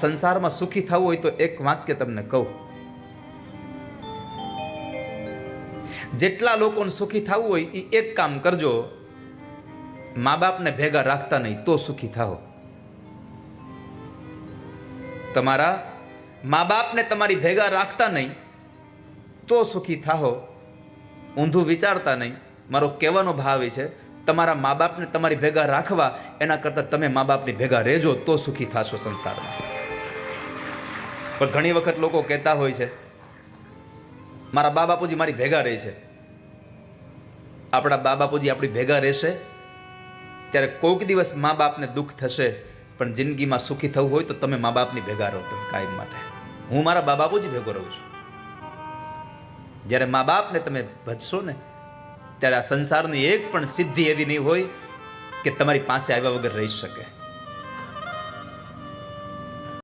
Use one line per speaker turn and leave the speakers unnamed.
સંસારમાં સુખી થવું હોય તો એક વાક્ય તમને કહું. જેટલા લોકોને સુખી થવું હોય એ એક કામ કરજો. મા બાપને ભેગા રાખતા નહીં, તો સુખી થાઓ. તમારા મા બાપને તમારી ભેગા રાખતા નહીં, તો સુખી થાઓ. ઊંધું વિચારતા નહીં. મારો કહેવાનો ભાવ એ છે, તમારા મા બાપને તમારી ભેગા રાખવા, એના કરતાં તમે મા બાપની ભેગા રહેજો, તો સુખી થશો સંસારમાં. પણ ઘણી વખત લોકો કહેતા હોય છે, મારા બા બાપુજી મારી ભેગા રહે છે. આપણા બા બાપુજી આપણી ભેગા રહેશે, ત્યારે કોઈક દિવસ મા બાપને દુઃખ થશે, પણ જિંદગીમાં સુખી થવું હોય તો તમે મા બાપની ભેગા રહો, તમે કાયમ માટે. હું મારા બા બાપુજી ભેગો રહું છું. જ્યારે મા બાપને તમે ભજશો ને, ત્યારે આ સંસારની એક પણ સિદ્ધિ એવી નહીં હોય કે તમારી પાસે આવ્યા વગર રહી શકે.